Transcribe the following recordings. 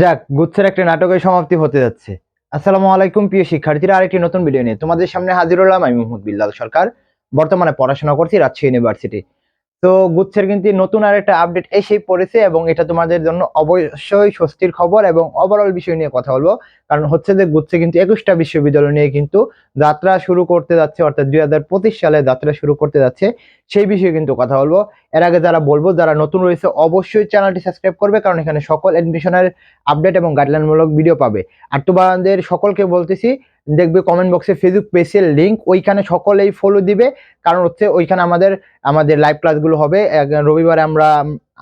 যাক, গুচ্ছের একটা নাটকের সমাপ্তি হতে যাচ্ছে। আসসালামু আলাইকুম, প্রিয় শিক্ষার্থীরা, আরেকটি নতুন ভিডিও নিয়ে তোমাদের সামনে হাজির হলাম আমি মোহাম্মদ বিল্লাল সরকার। বর্তমানে পড়াশোনা করছি রাজশাহী ইউনিভার্সিটি তো গুচ্ছের কিন্তু নতুন আর একটা আপডেট এসেই পড়েছে এবং এটা তোমাদের জন্য অবশ্যই স্বস্তির খবর এবং ওভারঅল বিষয় নিয়ে কথা বলব। কারণ হচ্ছে যে গুচ্ছে কিন্তু একুশটা বিশ্ববিদ্যালয় নিয়ে কিন্তু যাত্রা শুরু করতে যাচ্ছে, অর্থাৎ দুই হাজার পঁচিশ সালে যাত্রা শুরু করতে যাচ্ছে, সেই বিষয়ে কিন্তু কথা বলব। এর আগে যারা বলব, যারা নতুন রয়েছে, অবশ্যই চ্যানেলটি সাবস্ক্রাইব করবে, কারণ এখানে সকল এডমিশনের আপডেট এবং গাইডলাইনমূলক ভিডিও পাবে। আর তোমাদের সকলকে বলতেছি দেখবে কমেন্ট বক্সে ফেসবুক পেজের লিঙ্ক ওইখানে সকলেই ফলো দিবে। কারণ হচ্ছে ওইখানে আমাদের আমাদের লাইভ ক্লাসগুলো হবে। রবিবারে আমরা,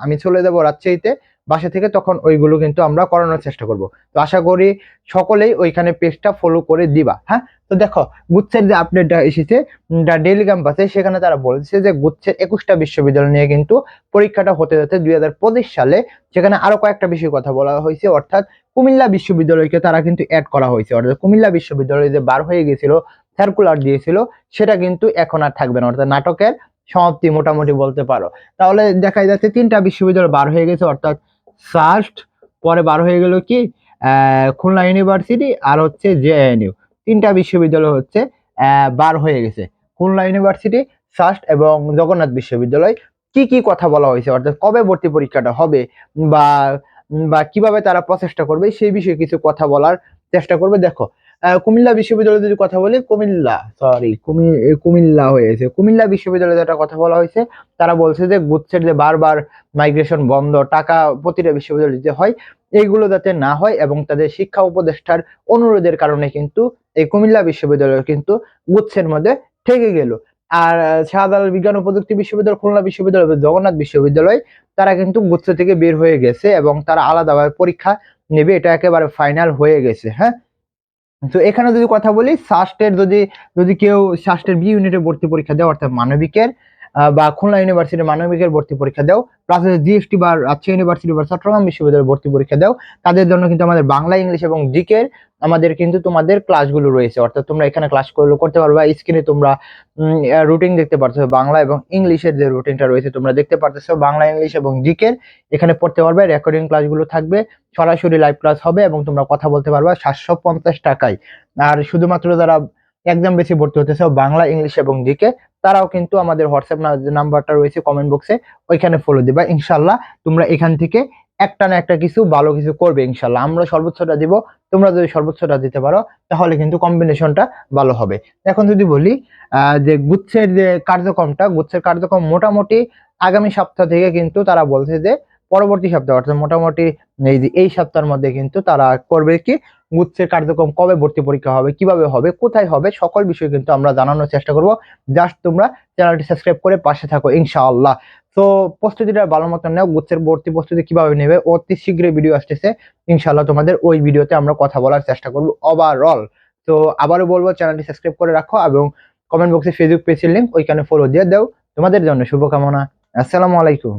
আমি চলে দেবো রাজশাহীতে। বাসা থেকে তখন ওইগুলো কিন্তু আমরা করানোর চেষ্টা করব। তো আশা করি সকলেই ওইখানে পেজটা ফলো করে দিবা হ্যাঁ? তো দেখো, গুচ্ছের যে আপডেটটা এসেছে ডেলি ক্যাম্পাসে সেখানে তারা বলছে যে গুচ্ছের একুশটা বিশ্ববিদ্যালয় নিয়ে কিন্তু পরীক্ষাটা হতে যাচ্ছে দুই হাজার পঁচিশ সালে। সেখানে আরও কয়েকটা বিষয় কথা বলা হয়েছে, অর্থাৎ কুমিল্লা বিশ্ববিদ্যালয়কে তারা কিন্তু অ্যাড করা হয়েছে। অর্থাৎ কুমিল্লা বিশ্ববিদ্যালয় যে বার হয়ে গেছিল সার্কুলার দিয়েছিল, সেটা কিন্তু এখন আর থাকবে না। অর্থাৎ নাটকের সমাপ্তি মোটামুটি বলতে পারো। তাহলে দেখা যাচ্ছে তিনটা বিশ্ববিদ্যালয় বার হয়ে গেছে, অর্থাৎ ফার্স্ট পরে বার হয়ে গেল কি খুলনা ইউনিভার্সিটি আর হচ্ছে জেএনইউ তিনটা বিশ্ববিদ্যালয় হচ্ছে বার হয়ে গেছে। খুলনা ইউনিভার্সিটি ফার্স্ট এবং জগন্নাথ বিশ্ববিদ্যালয়। কি কি কথা বলা হয়েছে, অর্থাৎ কবে ভর্তি পরীক্ষাটা হবে বা বা কীভাবে তারা প্রচেষ্টা করবে, সেই বিষয়ে কিছু কথা বলার চেষ্টা করবে। দেখো কুমিল্লা বিশ্ববিদ্যালয়ে যদি কথা বলি, কুমিল্লা সরি কুমিল্লা হয়েছে কুমিল্লা বিশ্ববিদ্যালয়ে যেটা কথা বলা হয়েছে, তারা বলছে যে গুচ্ছের যে বারবার মাইগ্রেশন বন্ধ, টাকা প্রতিটা বিশ্ববিদ্যালয়ে দিতে হয়, এইগুলো যাতে না হয় এবং তাদের শিক্ষা উপদেষ্টার অনুরোধের কারণে কিন্তু এই কুমিল্লা বিশ্ববিদ্যালয় কিন্তু গুচ্ছের মধ্যে থেকে গেল। আর শাহজালাল বিজ্ঞান ও প্রযুক্তি বিশ্ববিদ্যালয়, খুলনা বিশ্ববিদ্যালয় জগন্নাথ বিশ্ববিদ্যালয়, তারা কিন্তু গুচ্ছ থেকে বের হয়ে গেছে এবং তারা আলাদাভাবে পরীক্ষা নেবে, এটা একেবারে ফাইনাল হয়ে গেছে হ্যাঁ? তো এখানে যদি কথা বলি সাস্টের যদি যদি কেউ সাস্টের বি ইউনিটের ভর্তি পরীক্ষা দেয়, অর্থাৎ মানবিকের বা খুলনা ইউনিভার্সিটির মানবিকের ভর্তি পরীক্ষা দাও প্লাস জিএসটি বা রাজশাহী ইউনিভার্সিটি বা চট্টগ্রাম বিশ্ববিদ্যালয়ের ভর্তি পরীক্ষা দাও, তাদের জন্য কিন্তু আমাদের বাংলা, ইংলিশ এবং জিকের আমাদের কিন্তু তোমাদের ক্লাসগুলো রয়েছে। অর্থাৎ তোমরা এখানে ক্লাস করলে করতে পারবে। স্ক্রিনে তোমরা রুটিন দেখতে পারছ বাংলা এবং ইংলিশের যে রুটিনটা রয়েছে, তোমরা দেখতে পারতেছো। বাংলা, ইংলিশ এবং জিকের এখানে পড়তে পারবে। রেকর্ডিং ক্লাসগুলো থাকবে। সরাসরি লাইভ ক্লাস হবে এবং তোমরা কথা বলতে পারবে সাতশো পঞ্চাশ টাকায়। আর শুধুমাত্র যারা একদম বেশি ভর্তি হতেছে বাংলা, ইংলিশ এবং জিকে তারাও কিন্তু আমাদের হোয়াটসঅ্যাপ নাম্বারটা রয়েছে কমেন্ট বক্সে ওইখানে ফলো দিবা। ইনশাল্লাহ তোমরা এখান থেকে একটা না একটা কিছু ভালো কিছু করবে ইনশাল্লাহ। আমরা সর্বোচ্চটা দিব, তোমরা যদি সর্বোচ্চটা দিতে পারো, তাহলে কিন্তু কম্বিনেশনটা ভালো হবে। এখন যদি বলি যে গুচ্ছের যে কার্যক্রমটা, গুচ্ছের কার্যক্রম মোটামুটি আগামী সপ্তাহ থেকে কিন্তু তারা বলছে যে পরবর্তী সপ্তাহ, অর্থাৎ মোটামুটি এই সপ্তাহের মধ্যে কিন্তু তারা করবে কি, গুচ্ছের কার্যক্রম কবে ভর্তি পরীক্ষা হবে, কীভাবে হবে, কোথায় হবে, সকল বিষয় কিন্তু আমরা জানানোর চেষ্টা করব। জাস্ট তোমরা চ্যানেলটি সাবস্ক্রাইব করে পাশে থাকো, ইনশাআল্লাহ। তো প্রস্তুতিটা ভালো মতো নেও, গুচ্ছের ভর্তি প্রস্তুতি কীভাবে নেবে, অতি শীঘ্রই ভিডিও আসতেছে। ইনশাআল্লাহ তোমাদের ওই ভিডিওতে আমরা কথা বলার চেষ্টা করব ওভারঅল তো আবারও বলব চ্যানেলটি সাবস্ক্রাইব করে রাখো এবং কমেন্ট বক্সে ফেসবুক পেজের লিঙ্ক ওইখানে ফলো দিয়ে দাও। তোমাদের জন্য শুভকামনা। আসসালামু আলাইকুম।